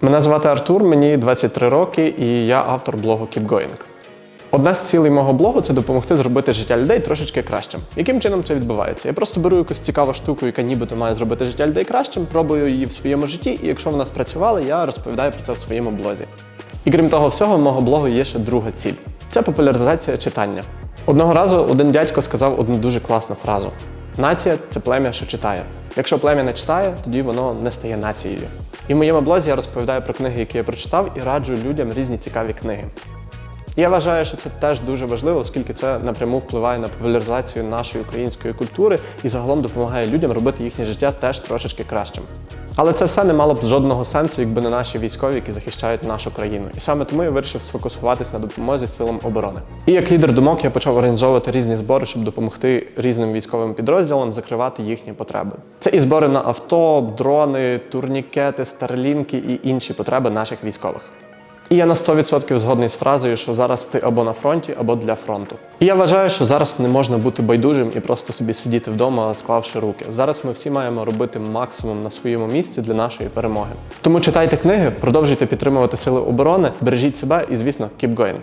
Мене звати Артур, мені 23 роки, і я автор блогу Keep Going. Одна з цілей мого блогу це допомогти зробити життя людей трошечки кращим. Яким чином це відбувається? Я просто беру якусь цікаву штуку, яка нібито має зробити життя людей кращим, пробую її в своєму житті, і якщо вона спрацювала, я розповідаю про це в своєму блозі. І крім того всього, в мого блогу є ще друга ціль це популяризація читання. Одного разу один дядько сказав одну дуже класну фразу: нація це плем'я, що читає. Якщо плем'я не читає, тоді воно не стає нацією. І в моєму блозі я розповідаю про книги, які я прочитав, і раджу людям різні цікаві книги. Я вважаю, що це теж дуже важливо, оскільки це напряму впливає на популяризацію нашої української культури і загалом допомагає людям робити їхнє життя теж трошечки кращим. Але це все не мало б жодного сенсу, якби не наші військові, які захищають нашу країну. І саме тому я вирішив сфокусуватись на допомозі силам оборони. І як лідер думок я почав організовувати різні збори, щоб допомогти різним військовим підрозділам закривати їхні потреби. Це і збори на авто, дрони, турнікети, старлінки і інші потреби наших військових. І я на 100% згодний з фразою, що зараз ти або на фронті, або для фронту. І я вважаю, що зараз не можна бути байдужим і просто собі сидіти вдома, склавши руки. Зараз ми всі маємо робити максимум на своєму місці для нашої перемоги. Тому читайте книги, продовжуйте підтримувати сили оборони, бережіть себе і, звісно, keep going.